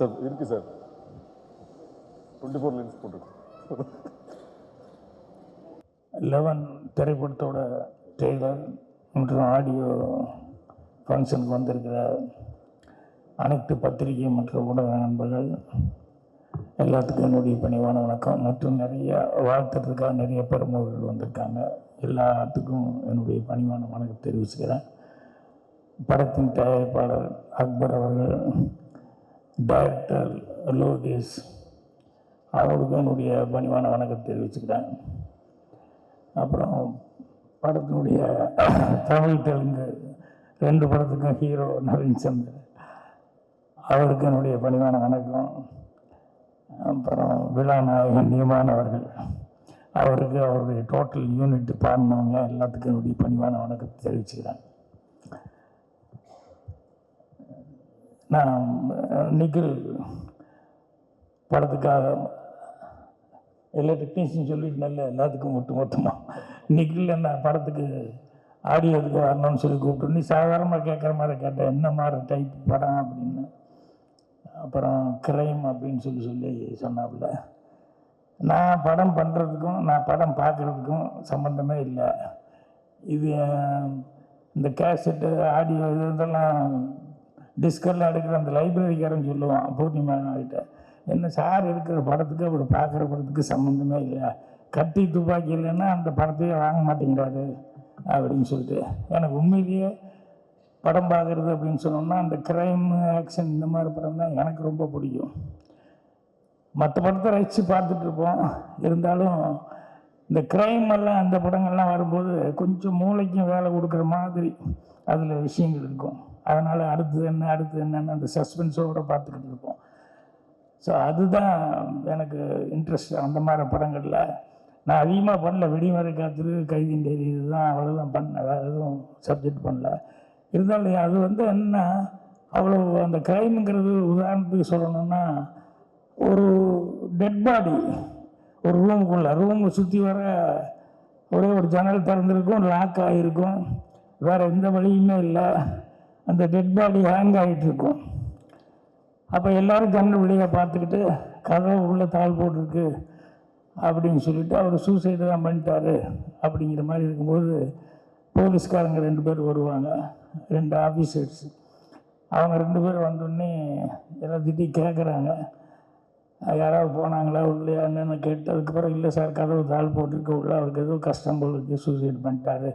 Sir இருக்கு sir. Twenty four lens போட்டிருக்கோம் eleven திரைப்படத்தோட டெய்லர் மற்றும் ஆடியோ ஃபங்க்ஷனுக்கு வந்திருக்கிற அனைத்து பத்திரிகை மற்றும் ஊடக நண்பர்கள் எல்லாத்துக்கும் என்னுடைய பணிவான வணக்கம். மற்றும் நிறைய வாழ்த்துறதுக்காக நிறைய பெருமவர்கள் வந்திருக்காங்க. எல்லாத்துக்கும் என்னுடைய பணிவான வணக்கம் தெரிவிச்சுக்கிறேன். படத்தின் தயாரிப்பாளர் அக்பர் அவர்கள் டாக்டர் லோகேஷ் அவருக்கு என்னுடைய பணிவான வணக்கம் தெரிவிச்சுக்கிறேன். அப்புறம் படத்தினுடைய தமிழ் தெலுங்கு ரெண்டு படத்துக்கும் ஹீரோ நவீன் சந்தர் அவருக்கு என்னுடைய பணிவான வணக்கம். அப்புறம் விழா நாயகன் நியமான அவர்கள் அவருக்கு அவருடைய டோட்டல் யூனிட் பாடினவங்க எல்லாத்துக்கும் என்னுடைய பணிவான வணக்கத்தை தெரிவிச்சுக்கிறேன். நான் நிக்கில் படத்துக்காக எல்லா டெக்னீஷியன் சொல்லிட்டு நல்ல எல்லாத்துக்கும் ஒட்டு மொத்தமாக நிக்கில் என்ன படத்துக்கு ஆடியோதுக்கு வரணும்னு சொல்லி கூப்பிட்டு நீ சாதாரணமாக கேட்குற மாதிரி கேட்டேன் என்ன மாதிரி டைப் படம் அப்படின்னு. அப்புறம் கிரைம் அப்படின்னு சொல்லி சொல்லி சொன்னாப்புல. நான் படம் பண்ணுறதுக்கும் நான் படம் பார்க்குறதுக்கும் சம்மந்தமே இல்லை. இது இந்த கேசட்டு ஆடியோ இது இதெல்லாம் டிஸ்கரில் அடுக்கிற அந்த லைப்ரரிக்காரன் சொல்லுவான் பூர்ணிமா என்ன சார் இருக்கிற படத்துக்கு அவர் பார்க்குற படத்துக்கு சம்மந்தமே இல்லையா? கட்டி துப்பாக்கி இல்லைன்னா அந்த படத்தையே வாங்க மாட்டேங்கிறாரு அப்படின்னு சொல்லிட்டு. எனக்கு உண்மையிலேயே படம் பார்க்குறது அப்படின்னு சொன்னோம்னா அந்த கிரைம் ஆக்ஷன் இந்த மாதிரி படம் தான் எனக்கு ரொம்ப பிடிக்கும். மற்ற படத்தை ரசித்து பார்த்துட்ருப்போம் இருந்தாலும் இந்த கிரைம் எல்லாம் அந்த படங்கள்லாம் வரும்போது கொஞ்சம் மூளைக்கும் வேலை கொடுக்குற மாதிரி அதில் விஷயங்கள் இருக்கும். அதனால் அடுத்தது என்ன அடுத்து என்னென்னு அந்த சஸ்பென்ஸோடு பார்த்துக்கிட்டு இருப்போம். ஸோ அதுதான் எனக்கு இன்ட்ரெஸ்ட் அந்த மாதிரி படங்களில். நான் அதிகமாக பண்ணல விடிமறை காத்திரு கைதின் டெய்ரி இதுதான் அவ்வளோதான் பண்ணேன் வேறு எதுவும் சப்ஜெக்ட் பண்ணல. இருந்தாலும் அது வந்து என்ன அவ்வளோ அந்த க்ரைமுங்கிறது உதாரணத்துக்கு சொல்லணும்னா ஒரு டெட் பாடி ஒரு ரூமுக்குள்ளே ரூமை சுற்றி வர ஒரே ஒரு ஜன்னல் திறந்துருக்கும் லாக் ஆகிருக்கும் வேறு எந்த வழியுமே இல்லை. அந்த டெட் பாடி ஹேங் ஆகிட்டு இருக்கும் அப்போ எல்லோரும் ஜன்னல் வழியாக பார்த்துக்கிட்டு கதவு உள்ளே தாள் போட்டிருக்கு அப்படின்னு சொல்லிட்டு அவர் சூசைடு தான் பண்ணிட்டாரு. அப்படிங்கிற மாதிரி இருக்கும்போது போலீஸ்காரங்க ரெண்டு பேர் வருவாங்க. ரெண்டு ஆஃபீஸர்ஸ் அவங்க ரெண்டு பேரும் வந்தோடனே எல்லாத்திட்டையும் கேட்குறாங்க யாராவது போனாங்களா உள்ளே? என்னென்னு கேட்டு அதுக்கப்புறம் இல்லை சார் கதவு தாள் போட்டிருக்கு. உள்ள அவருக்கு எதுவும் கஷ்டம் போல் இருக்குது சூசைட் பண்ணிட்டாரு.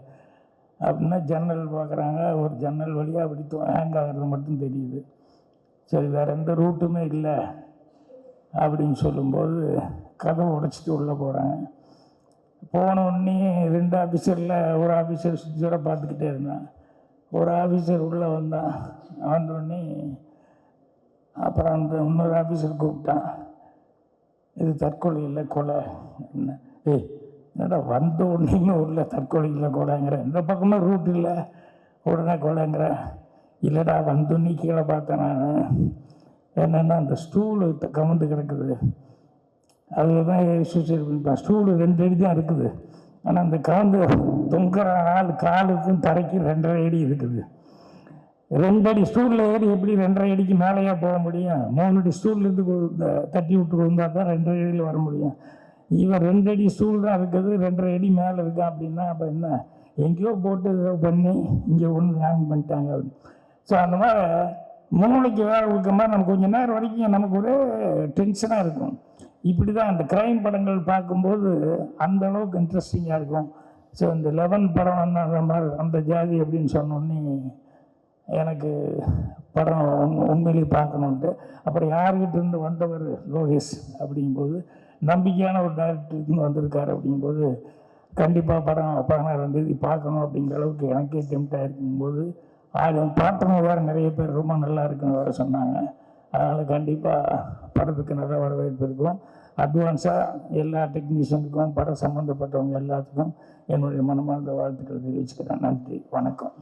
அப்படின்னா ஜன்னல் பார்க்குறாங்க. ஒரு ஜன்னல் வழியாக அப்படி ஹேங் ஆகிறது மட்டும் தெரியுது. சரி வேறு எந்த ரூட்டுமே இல்லை அப்படின்னு சொல்லும்போது கதவை உடைச்சிட்டு உள்ளே போகிறாங்க போன உடனே ரெண்டு ஆஃபீஸரில் ஒரு ஆஃபீஸர் சுற்றியோட பார்த்துக்கிட்டே இருந்தான். ஒரு ஆஃபீஸர் உள்ளே வந்தான். வந்தோடனே அப்புறம் அந்த இன்னொரு ஆஃபீஸர் கூப்பிட்டான். இது தற்கொலை இல்லை கொலை. என்ன? ஏய் என்னடா வந்த உடனேயுமே உள்ள தற்கொலை இல்லை கொலைங்கிற இந்த பக்கமும் ரூட் இல்லை. உடனே கொலைங்கிற. இல்லைடா வந்தோடனே கீழே பார்த்தேன் நான். என்னென்னா அந்த ஸ்டூலு கவர்ந்து கிடக்குது. அதில் தான் சூசைட் பண்ணிப்பேன் ஸ்டூலு ரெண்டு அடி தான் இருக்குது. ஆனால் அந்த கலந்து தொங்குற ஆள் காலுக்கும் தரைக்கும் ரெண்டரை அடி இருக்குது. ரெண்டு அடி ஸ்டூலில் ஏறி எப்படி ரெண்டரை அடிக்கு மேலேயா போக முடியும்? மூணு அடி ஸ்டூல்லேருந்து தட்டி விட்டு விழுந்தா தான் ரெண்டரை அடியில் வர முடியும். இவன் ரெண்டு அடி ஸ்டூல் இருக்குது ரெண்டரை அடி மேலே இருக்கா அப்படின்னா அப்போ என்ன? எங்கேயோ போட்டு பண்ணி இங்கே ஒன்று ஹேங் பண்ணிட்டாங்க அப்படின்னு. ஸோ அந்த மாதிரி மூளைக்கு வேலை கொடுக்குற மாதிரி நம்ம கொஞ்ச நேரம் வரைக்கும் நமக்கு ஒரு டென்ஷனாக இருக்கும். இப்படி தான் அந்த க்ரைம் படங்கள் பார்க்கும்போது அந்த அளவுக்கு இன்ட்ரெஸ்டிங்காக இருக்கும். ஸோ இந்த லெவன் படம் வந்து அந்த மாதிரி அந்த ஜாதி அப்படின்னு சொன்னோன்னே எனக்கு படம் உண்மையிலேயே பார்க்கணுன்ட்டு அப்புறம் யார்கிட்ட இருந்து வந்தவர் லோகேஷ் அப்படிங்கும்போது நம்பிக்கையான ஒரு டேரக்டருக்கு வந்திருக்காரு அப்படிங்கும்போது கண்டிப்பாக படம் பதினாறாம் தேதி பார்க்கணும் அப்படிங்கிற அளவுக்கு எனக்கே டெம்ட் இருக்கும்போது அது பார்த்தவங்க வேறு நிறைய பேர் ரொம்ப நல்லா இருக்குன்னு வேறு சொன்னாங்க. அதனால் கண்டிப்பாக படத்துக்கு நல்ல வரவேற்பு இருக்கும். அட்வான்ஸாக எல்லா டெக்னீஷியனுக்கும் படம் சம்மந்தப்பட்டவங்க எல்லாத்துக்கும் என்னுடைய மனமார்ந்த வாழ்த்துக்கள் தெரிவிச்சுக்கிறேன். நன்றி வணக்கம்.